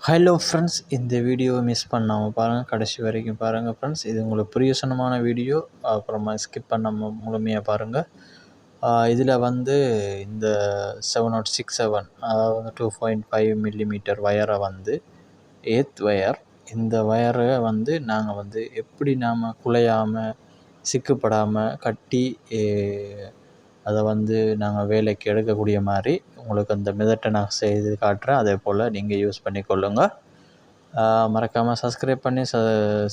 Hello friends இந்த வீடியோவை miss பண்ணாமல் பாருங்கள் கடைசி வரைக்கும் பாருங்கள் ஃப்ரெண்ட்ஸ் இது உங்களுக்கு பிரியோசனமான வீடியோ அப்புறமா ஸ்கிப் பண்ணாமல் முழுமையாக பாருங்கள் இதில் வந்து இந்த செவன் நாட் சிக்ஸ் செவன் அதாவது வந்து டூ பாயிண்ட் ஃபைவ் மில்லிமீட்டர் வயரை வந்து எய்த் வயர் இந்த வயரை வந்து நாங்கள் வந்து எப்படி நாம் குலையாமல் சிக்குப்படாமல் கட்டி அதை வந்து நாங்கள் வேலைக்கு எடுக்கக்கூடிய மாதிரி உங்களுக்கு அந்த மிதட்டை நான் செய்து காட்டுறேன். அதே போல் நீங்கள் யூஸ் பண்ணி கொள்ளுங்கள் மறக்காமல் சப்ஸ்கிரைப் பண்ணி ச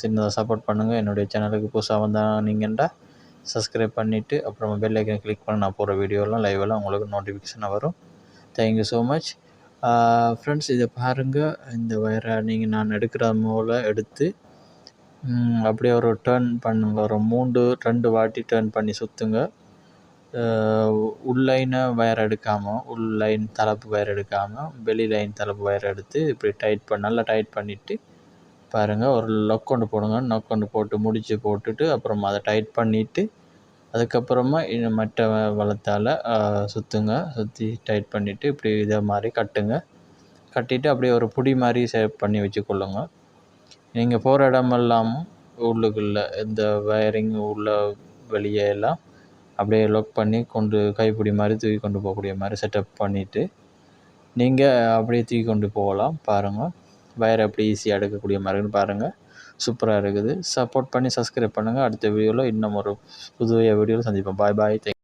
சின்னதாக சப்போர்ட் பண்ணுங்கள் என்னுடைய சேனலுக்கு புதுசாக வந்தால் நீங்கள்டா சப்ஸ்கிரைப் பண்ணிவிட்டு அப்புறம் பெல் ஐக்கன் கிளிக் பண்ணி நான் போகிற வீடியோலாம் லைவெல்லாம் உங்களுக்கு நோட்டிஃபிகேஷனாக வரும். தேங்க்யூ ஸோ மச் ஃப்ரெண்ட்ஸ் இதை பாருங்கள் இந்த வயரை நீங்கள் நான் எடுக்கிற மூல எடுத்து அப்படியே ஒரு டேர்ன் பண்ணுங்க. ஒரு மூன்று ரெண்டு வாட்டி டேர்ன் பண்ணி சுற்றுங்க உள் லைனை வயர் எடுக்காமல் உள் லைன் தலைப்பு வயர் எடுக்காமல் வெளி லைன் தலைப்பு வயர் எடுத்து இப்படி டைட் பண்ண நல்லா டைட் பண்ணிவிட்டு பாருங்கள் ஒரு லொக்கொண்டு போடுங்க. நொக்கொண்டு போட்டு முடிச்சு போட்டுட்டு அப்புறம் அதை டைட் பண்ணிவிட்டு அதுக்கப்புறமா மற்ற வளத்தால் சுற்றுங்க சுற்றி டைட் பண்ணிவிட்டு இப்படி இதை மாதிரி கட்டுங்க. கட்டிட்டு அப்படியே ஒரு புடி மாதிரி சேவ் பண்ணி வச்சுக்கொள்ளுங்க. நீங்கள் போகிற இடமெல்லாம் உள்ளுக்குள்ளே இந்த வயரிங் உள்ள வெளியே எல்லாம் அப்படியே லொக் பண்ணி கொண்டு கைப்பிடி மாதிரி தூக்கி கொண்டு போகக்கூடிய மாதிரி செட்டப் பண்ணிவிட்டு நீங்கள் அப்படியே தூக்கி கொண்டு போகலாம். பாருங்கள் வயர் எப்படி ஈஸியாக எடுக்கக்கூடிய மாதிரின்னு பாருங்கள் சூப்பராக இருக்குது. சப்போர்ட் பண்ணி சப்ஸ்கிரைப் பண்ணுங்கள் அடுத்த வீடியோவில் இன்னும் ஒரு புது வீடியோவில் சந்திப்போம். பாய் பாய் தேங்க்